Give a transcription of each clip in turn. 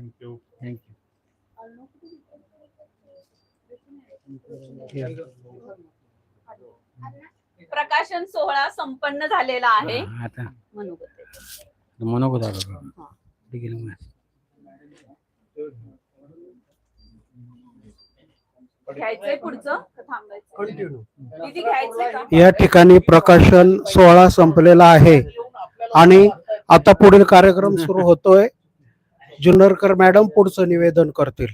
Thank you thank you प्रकाशन सोहळा संपन्न झालेला आहे. आता. मनोगत. हा. या ठिकाणी प्रकाशन सोहळा संपलेला आहे. आणि आता पुढील कार्यक्रम सुरू होतोय. जुन्नरकर मॅडम पुढचं निवेदन करतील.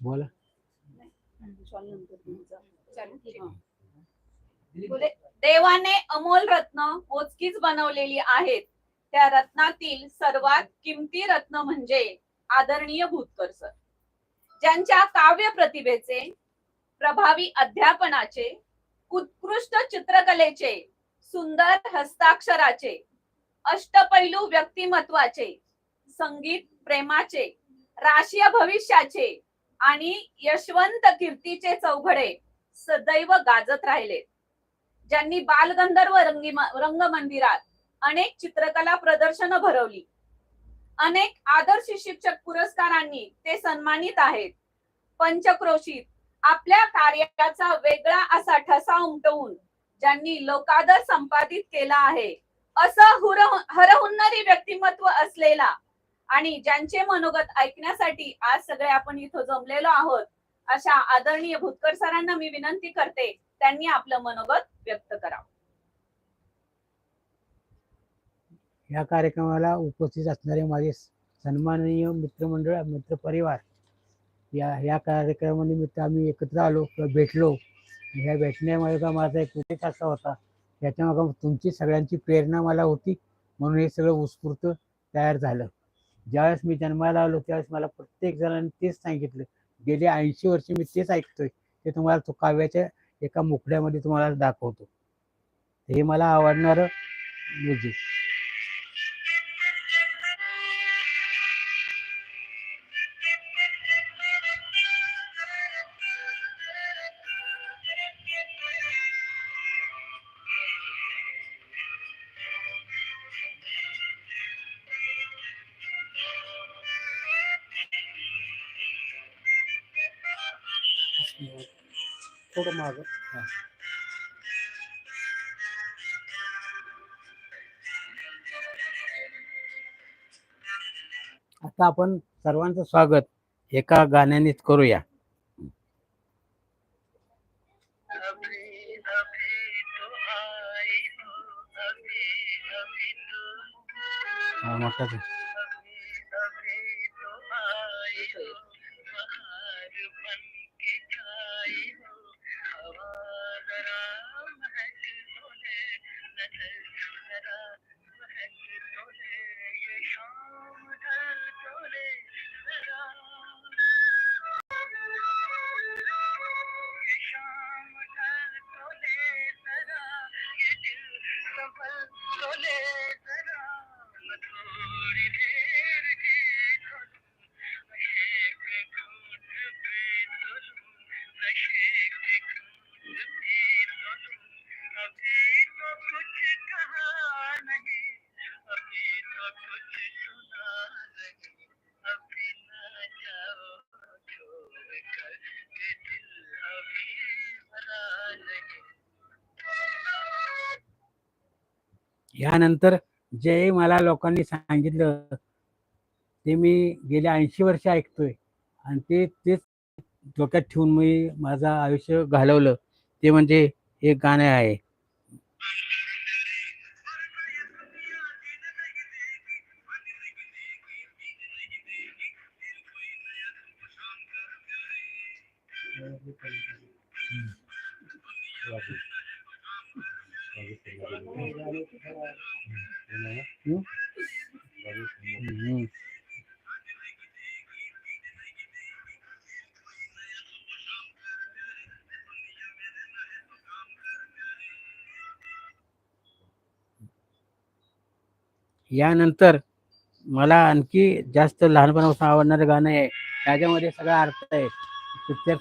बोला. देवाने अमोल रत्न मोजकीच बनवलेली आहेत. त्या रत्नातील सर्वात किमती रत्न म्हणजे आदरणीय भूतकर सर. ज्यांच्या काव्य प्रतिभेचे प्रभावी अध्यापनाचे उत्कृष्ट चित्रकलेचे सुंदर हस्ताक्षराचे अष्टपैलू व्यक्तिमत्वाचे संगीत प्रेमाचे राशीय भविष्याचे आणि यशवंत कीर्तीचे चौघडे सदैव गाजत राहिले. ज्यांनी बालगंधर्व रंगी रंगमंदिरात अनेक चित्रकला प्रदर्शनं भरवली. अनेक आदर्श शिक्षक पुरस्कारांनी ते सन्मानित आहेत. पंचक्रोशीत आपल्या कार्याचा वेगळा असा ठसा उमटवून ज्यांनी लोकादर संपादित केला आहे असं हुर हरहुन्नरी व्यक्तिमत्व असलेला आणि ज्यांचे मनोगत ऐकण्यासाठी आज सगळे आपण इथं जमलेलो आहोत अशा आदरणीय भूतकर सरांना मी विनंती करते त्यांनी आपलं मनोगत व्यक्त करावं. या कार्यक्रमाला उपस्थित असणारे माझे सन्माननीय मित्रमंडळ मित्रपरिवार या या कार्यक्रमानिमित्त आम्ही एकत्र आलो किंवा भेटलो. ह्या भेटण्यामुळे का माझा एक उद्देश असा होता याच्यामागं तुमची सगळ्यांची प्रेरणा मला होती म्हणून हे सगळं उत्स्फूर्त तयार झालं. ज्यावेळेस मी जन्माला आलो त्यावेळेस मला प्रत्येक जणांनी तेच सांगितलं. गेले ऐंशी वर्ष मी तेच ऐकतोय ते तुम्हाला तो काव्याच्या एका मुकड्यामध्ये तुम्हाला दाखवतो. हे मला आवडणारं म्युझिक थोडं माग. आता आपण सर्वांचं स्वागत एका गाण्यानेच करूया. मग संभल तो थोड़ी देर अभी तो कुछ कहा नहीं, अभी तो कुछ सुना नहीं, अभी ना जाओ कर दिल अभी भरा नहीं। यानंतर जे मला लोकांनी सांगितलं ते मी गेल्या ऐंशी वर्ष ऐकतोय. आणि ते तेच डोक्यात ठेवून मी माझं आयुष्य घालवलं. ते म्हणजे एक गाणं आहे. हम्म. यानंतर मला आणखी जास्त लहानपणापासून आवडणारं गाणं आहे. त्याच्यामध्ये सगळा अर्थ आहे. पिक्चर